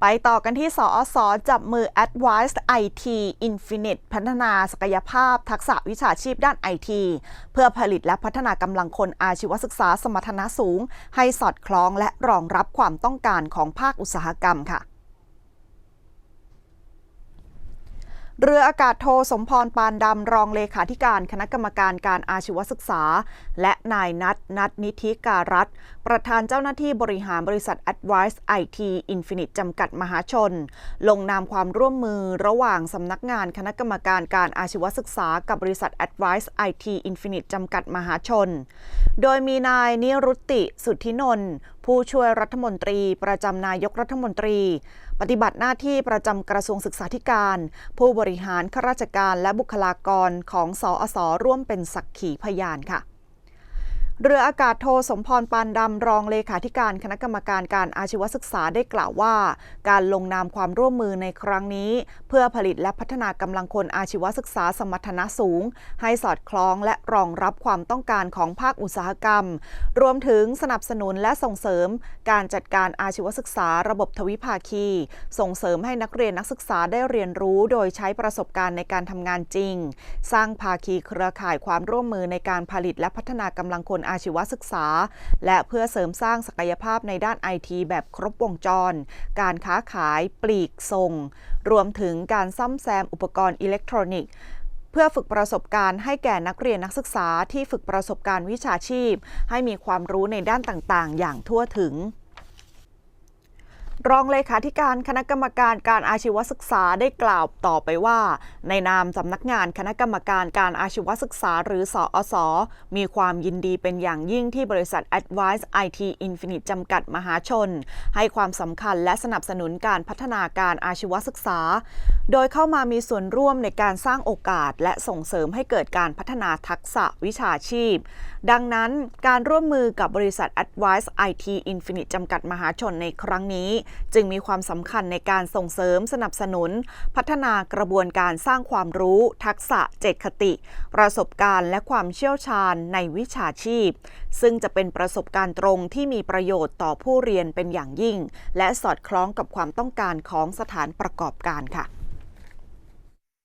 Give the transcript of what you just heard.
ไปต่อกันที่สอสอจับมือ Advanced IT Infinite พัฒนาศักยภาพทักษะวิชาชีพด้านไอทีเพื่อผลิตและพัฒนากำลังคนอาชีวศึกษาสมรรถนะสูง ให้สอดคล้องและรองรับความต้องการของภาคอุตสาหกรรมค่ะ เรืออากาศโทสมพรปานดำรองเลขาธิการคณะกรรมการการอาชีวศึกษา และนายนัทนัทนิธิการัตน์ประธานเจ้าหน้าที่บริหารบริษัท Advice IT Infinite จำกัดมหาชน ลงนามความร่วมมือระหว่างสำนักงานคณะกรรมการการอาชีวศึกษากับบริษัท Advice IT Infinite จำกัดมหาชน โดยมีนายนิรุตติสุทธินนท์ ผู้ช่วยรัฐมนตรี ประจำนายกรัฐมนตรี ปฏิบัติหน้าที่ประจำกระทรวงศึกษาธิการ ผู้บริหารข้าราชการและบุคลากรของสอสอร่วมเป็นสักขีพยานค่ะ เรืออากาศโทสมพรปานดำรองเลขาธิการคณะกรรมการการอาชีวศึกษาได้กล่าวว่า การลงนามความร่วมมือในครั้งนี้ เพื่อผลิตและพัฒนากำลังคนอาชีวศึกษาสมรรถนะสูง ให้สอดคล้องและรองรับความต้องการของภาคอุตสาหกรรม รวมถึงสนับสนุนและส่งเสริม การจัดการอาชีวศึกษาระบบทวิภาคี ส่งเสริมให้นักเรียนนักศึกษาได้เรียนรู้ โดยใช้ประสบการณ์ในการทำงานจริง สร้างภาคีเครือข่ายความร่วมมือในการผลิตและพัฒนากำลังคนอาชีวศึกษา และเพื่อเสริมสร้างศักยภาพในด้านไอทีแบบครบวงจร การค้าขายปลีกส่ง รวมถึงการซ่อมแซมอุปกรณ์อิเล็กทรอนิกส์เพื่อฝึกประสบการณ์ให้แก่นักเรียนนักศึกษาที่ฝึกประสบการณ์วิชาชีพ ให้มีความรู้ในด้านต่าง ๆ อย่างทั่วถึง รองเลขาธิการคณะกรรมการการอาชีวศึกษาได้กล่าวต่อไปว่า ในนามสำนักงานคณะกรรมการการอาชีวศึกษาหรือสอสอมีความยินดีเป็นอย่างยิ่งที่บริษัท Advice IT Infinite จำกัดมหาชน ให้ความสำคัญและสนับสนุนการพัฒนาการอาชีวศึกษา โดยเข้ามามีส่วนร่วมในการสร้างโอกาส และส่งเสริมให้เกิดการพัฒนาทักษะวิชาชีพ ดังนั้นการร่วมมือกับบริษัท Advice IT Infinite จำกัดมหาชนในครั้งนี้จึงมีความสำคัญในการส่งเสริมสนับสนุน พัฒนากระบวนการสร้างความรู้ ทักษะเจตคติ ประสบการณ์และความเชี่ยวชาญในวิชาชีพ ซึ่งจะเป็นประสบการณ์ตรงที่มีประโยชน์ต่อผู้เรียนเป็นอย่างยิ่ง และสอดคล้องกับความต้องการของสถานประกอบการค่ะ